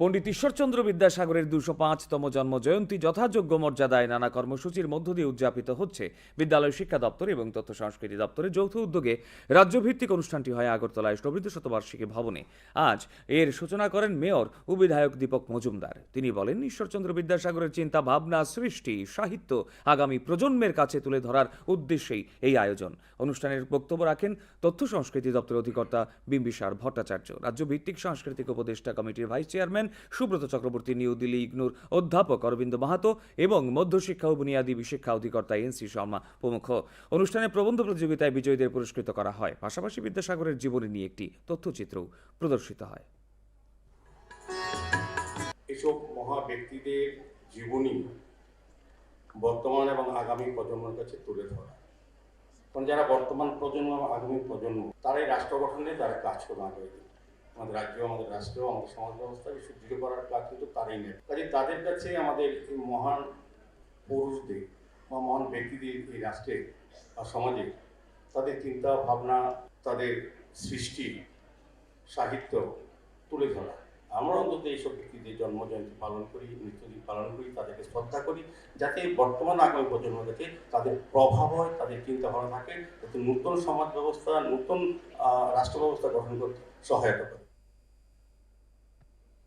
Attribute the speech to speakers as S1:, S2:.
S1: পণ্ডিত ঈশ্বরচন্দ্র বিদ্যাসাগরের দুশো পাঁচতম জন্ম জয়ন্তী যথাযোগ্য মর্যাদায় নানা কর্মসূচির মধ্য দিয়ে উদযাপিত হচ্ছে। বিদ্যালয় শিক্ষা দপ্তর এবং তথ্য সংস্কৃতি দপ্তরের যৌথ উদ্যোগে রাজ্যভিত্তিক অনুষ্ঠানটি হয় আগরতলায় সমৃদ্ধ শতবার্ষিকী ভবনে। আজ এর সূচনা করেন মেয়র ও বিধায়ক দীপক মজুমদার। তিনি বলেন, ঈশ্বরচন্দ্র বিদ্যাসাগরের চিন্তা ভাবনা, সৃষ্টি, সাহিত্য আগামী প্রজন্মের কাছে তুলে ধরার উদ্দেশ্যেই এই আয়োজন। অনুষ্ঠানের বক্তব্য রাখেন তথ্য সংস্কৃতি দপ্তরের অধিকর্তা বিম্বিসার ভট্টাচার্য। রাজ্যভিত্তিক সাংস্কৃতিক উপদেষ্টা কমিটির vice chairman Subrata Chakraborty, new Delhi ইগনুর অধ্যাপক অরবিন্দ মাহাতো এবং মধ্যশিক্ষা ও বুনিয়াদী শিক্ষা অধিকর্তা এন সি শর্মা প্রমুখ। অনুষ্ঠানে প্রবন্ধ প্রতিযোগিতায় বিজয়ীদের পুরস্কৃত করা হয়। পাশাপাশি বিদ্যাসাগরের জীবনী নিয়ে একটি তথ্যচিত্রও প্রদর্শিত হয়।
S2: এসব মহা ব্যক্তিদের জীবনী বর্তমান এবং আগামী প্রজন্মের কাছে তুলে ধরা। কারণ যারা বর্তমান প্রজন্ম এবং আগামী প্রজন্ম, তারাই রাষ্ট্র গঠনে তারা কাজ করবে আগামী দিনে। আমাদের রাজ্য, আমাদের রাষ্ট্র, আমাদের সমাজ ব্যবস্থাকে সুদৃঢ় করার কাজ কিন্তু তারাই নেবে কাজে তাদের কাছে আমাদের মহান পুরুষদের বা মহান ব্যক্তিদের এই রাষ্ট্রে বা সমাজে তাদের চিন্তা, ভাবনা, তাদের সৃষ্টি, সাহিত্য তুলে ধরা। আমরা অন্তত এইসব ব্যক্তিদের জন্মজয়ন্তী পালন করি, মৃত্যুদিন পালন করি, তাদেরকে শ্রদ্ধা করি, যাতে বর্তমান আগামী প্রজন্মের কাছে তাদের প্রভাব হয়, তাদের চিন্তাভাবনা থাকে, যাতে নতুন সমাজ ব্যবস্থা নতুন রাষ্ট্র ব্যবস্থা গঠন করতে সহায়তা করে।